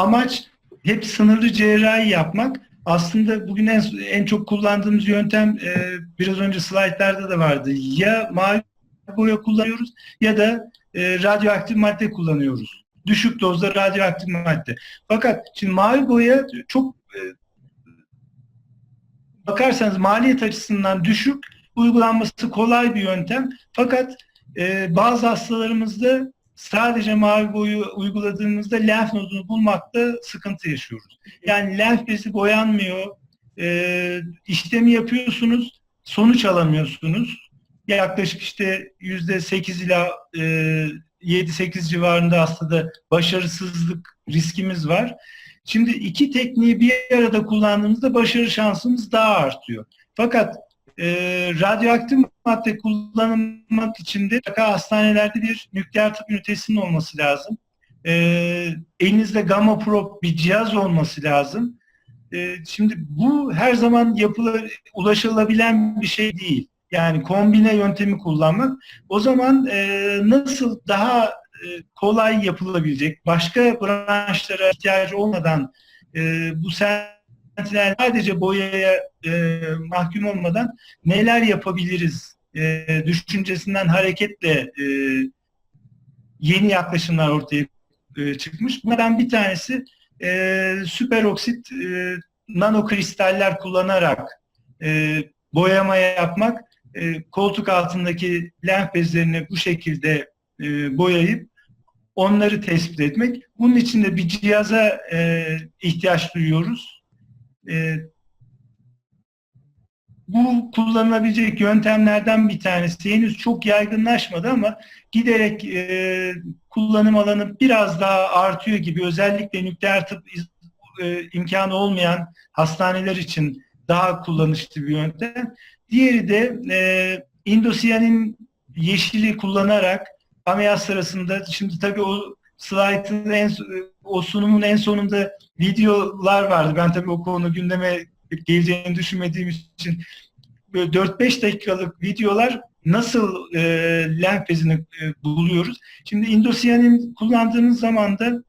amaç hep sınırlı cerrahi yapmak. Aslında bugün en, en çok kullandığımız yöntem e, biraz önce slaytlarda da vardı. Ya mavi boya kullanıyoruz ya da e, radyoaktif madde kullanıyoruz. Düşük dozda radyoaktif madde. Fakat şimdi mavi boya çok e, bakarsanız maliyet açısından düşük, uygulanması kolay bir yöntem. Fakat e, bazı hastalarımızda sadece mavi boyu uyguladığımızda lenf nodunu bulmakta sıkıntı yaşıyoruz. Yani lenf bezi boyanmıyor, e, işlemi yapıyorsunuz, sonuç alamıyorsunuz. Yaklaşık işte yüzde sekiz ila e, 7-8 civarında hastada başarısızlık riskimiz var. Şimdi iki tekniği bir arada kullandığımızda başarı şansımız daha artıyor. Fakat e, radyoaktif madde kullanılmak için de mutlaka hastanelerde bir nükleer tıp ünitesinin olması lazım. E, elinizde gamma prop bir cihaz olması lazım. E, şimdi bu her zaman yapılır, ulaşılabilen bir şey değil. Yani kombine yöntemi kullanmak. O zaman e, nasıl daha e, kolay yapılabilecek, başka branşlara ihtiyacı olmadan e, bu sentiler sadece boyaya e, mahkum olmadan neler yapabiliriz e, düşüncesinden hareketle e, yeni yaklaşımlar ortaya e, çıkmış. Bunlardan bir tanesi e, süperoksit e, nanokristaller kullanarak e, boyamaya yapmak, e, koltuk altındaki lenf bezlerini bu şekilde e, boyayıp onları tespit etmek. Bunun için de bir cihaza e, ihtiyaç duyuyoruz. E, bu kullanılabilecek yöntemlerden bir tanesi. Henüz çok yaygınlaşmadı ama giderek e, kullanım alanı biraz daha artıyor gibi. Özellikle nükleer tıp e, imkanı olmayan hastaneler için daha kullanışlı bir yöntem. Diğeri de e, indosiyanin yeşili kullanarak ameliyat sırasında şimdi tabii o slaytın en o sunumun en sonunda videolar vardı. Ben tabii o konu gündeme geleceğini düşünmediğim için böyle 4-5 dakikalık videolar nasıl e, lenf e, buluyoruz. Şimdi indosiyanin kullandığınız zaman da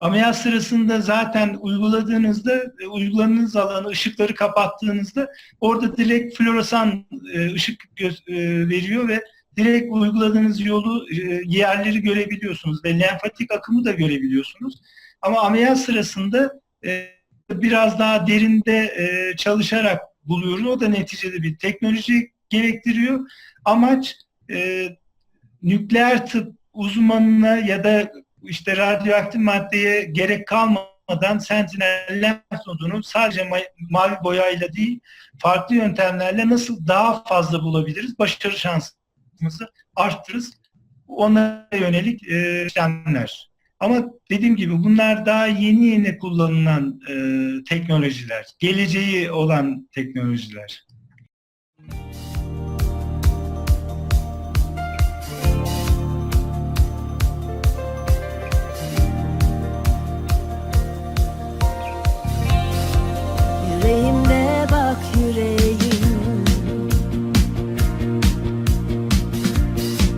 ameliyat sırasında zaten uyguladığınızda e, uyguladığınız alanı ışıkları kapattığınızda orada direkt floresan e, ışık göz, e, veriyor ve direkt uyguladığınız yolu e, yerleri görebiliyorsunuz ve lenfatik akımı da görebiliyorsunuz. Ama ameliyat sırasında e, biraz daha derinde e, çalışarak buluyoruz. O da neticede bir teknoloji gerektiriyor. Amaç e, nükleer tıp uzmanına ya da işte radyoaktif maddeye gerek kalmadan sentinel lenf nodunu sadece ma- mavi boyayla değil farklı yöntemlerle nasıl daha fazla bulabiliriz? Başarı şansımızı arttırırız. Ona yönelik e, işlemler. Ama dediğim gibi bunlar daha yeni yeni kullanılan e, teknolojiler. Geleceği olan teknolojiler.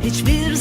Hiçbir